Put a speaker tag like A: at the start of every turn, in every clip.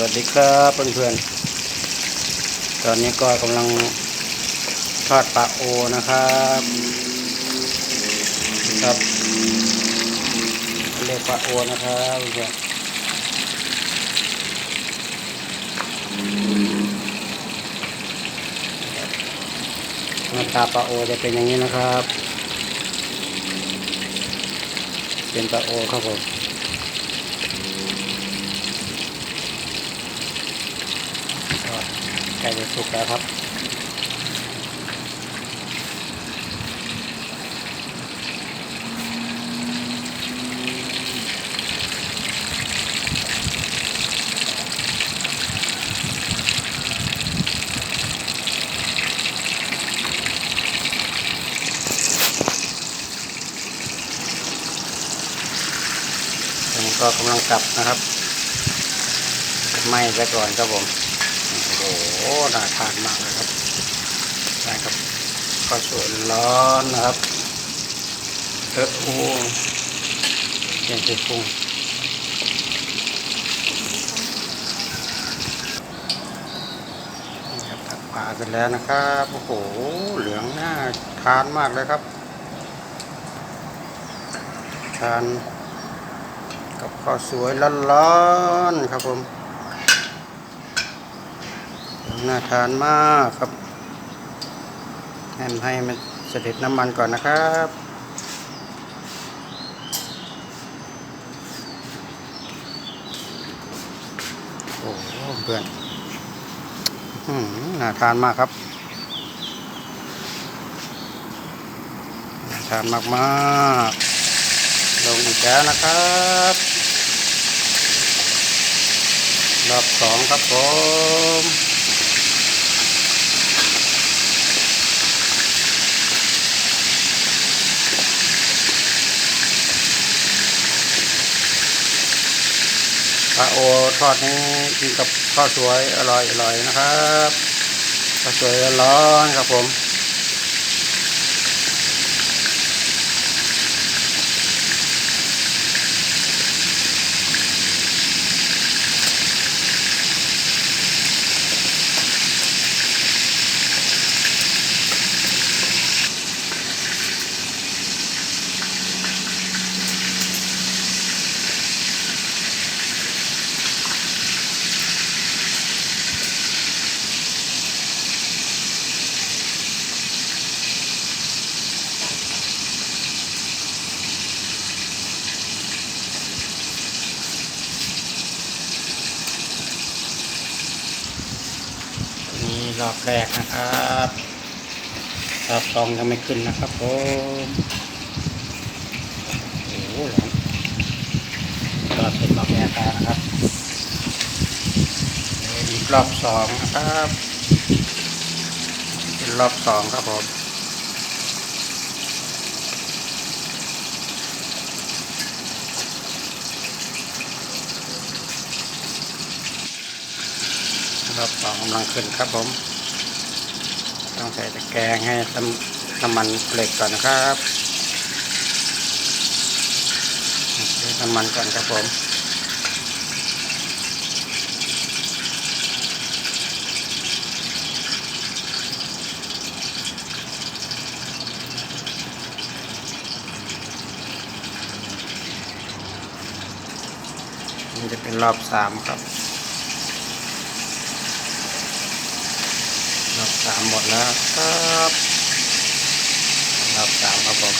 A: วัสดีครับเพื่อนๆ ตอนนี้ก็กำลังทอดปลาโอนะครับครับเรียกปลาโอนะครับเพื่อนหน้าตาปลาโอจะเป็นอย่างนี้นะครับ เป็นปลาโอครับผม ก็ใกล้จะสุกแล้วครับก็กำลังกลับนะครับ ไม้ซะก่อนครับผม อ้น่าทานมากเลยครับได้ครับข้าวสวยร้อนนะครับเออโอ้เย็นที่ฟุ้งนี่ครับปลาเสร็จแล้วนะครับโอ้โหเหลืองน่าทานมากเลยครับทานกับข้าวสวยร้อนๆครับผม น่าทานมากครับให้ให้มันเสด็จน้ำมันก่อนนะครับโอ้โหเพื่อนน่าทานมากครับน่าทานมากๆลงอีกแล้วนะครับรอบสองครับผม ปลาโอทอดนี้กินกับข้าวสวยอร่อยอร่อยนะครับข้าวสวยร้อนครับผม รอบแรกนะครับรอบสองยังไม่ขึ้นนะครับผมโอ้โหรอนรอบเป็นรอบแรกนะครับอีกรอบสองนะครับ เป็นรอบสองครับผม รอบสองกำลังขึ้นครับผม ต้องใส่ตะแกรงให้น้ำน้ำมันเกล็กก่อนนะครับน้ำมันก่อนครับผมนี่จะเป็นรอบสามครับ รอบสามหมดแล้วครับรอบสามครับผม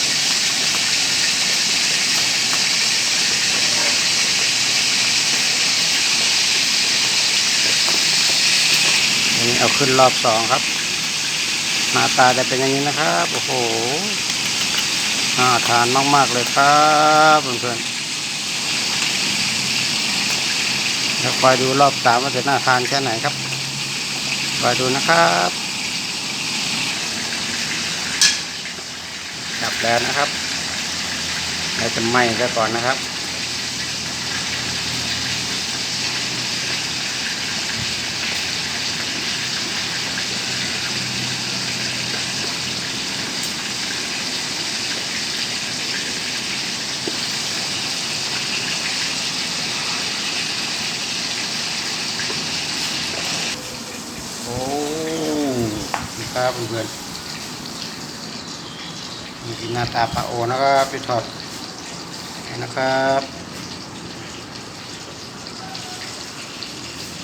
A: อันนี้เอาขึ้นรอบสองครับ หน้าตาจะเป็นอย่างนี้นะครับ โอ้โหน่าทานมาก ๆ เลยครับเพื่อนๆแล้วคอยดูรอบสามว่าจะน่าทานแค่ไหนครับ มาดูนะครับดับแล้วนะครับเราจะไหม้ซะก่อนนะครับ น นะครับเพื่อนๆนี่คือหน้าตาปลาโอนะครับไปทอดนี่นะครับ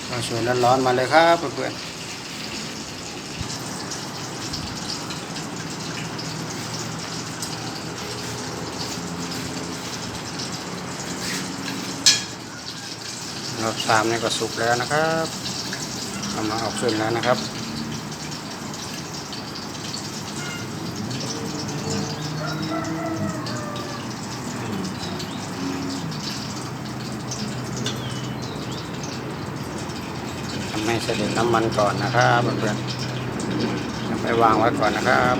A: ก็สวยร้อนๆมาเลยครับเพื่อนๆรอบสามนี่ก็สุกแล้วนะครับกำลังออกขึ้นแล้วนะครับ ทำให้เสด็จน้ำมันก่อนนะครับเพื่อนๆไปวางไว้ก่อนนะครับ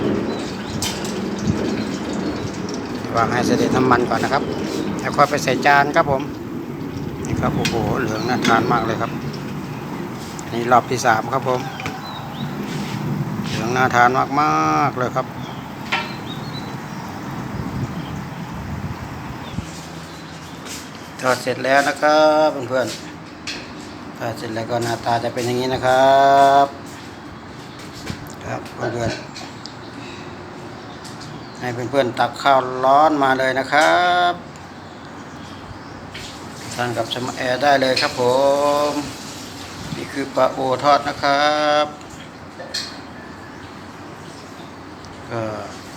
A: วางให้เสด็จน้ำมันก่อนนะครับแล้วค่อยไปใส่จานครับผมนี่ครับโอ้โหเหลืองน่าทานมากเลยครับนนี่รอบที่สามครับผมเหลืองน่าทานมากๆเลยครับ ทอดเสร็จแล้วนะครับเพื่อนๆถ้าเสร็จแล้วก็หน้าตาจะเป็นอย่างนี้นะครับครับเพื่อนๆให้เพื่อนๆตักข้าวร้อนมาเลยนะครับทานกับชมแอร์ได้เลยครับผม นี่คือปลาโอทอดนะครับก็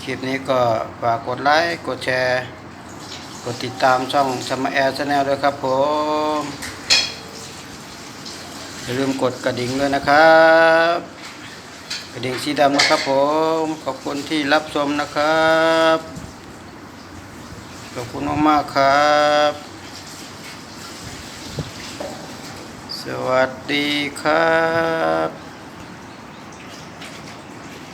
A: คลิปนี้ก็ฝากกดไลค์กดแชร์ กดติดตามช่องชมแอร์ชแนลด้วยครับผมอย่าลืมกดกระดิ่งด้วยนะครับ กระดิ่งสีดำนะครับผมขอบคุณที่รับชมนะครับขอบคุณมากๆครับ สวัสดีครับ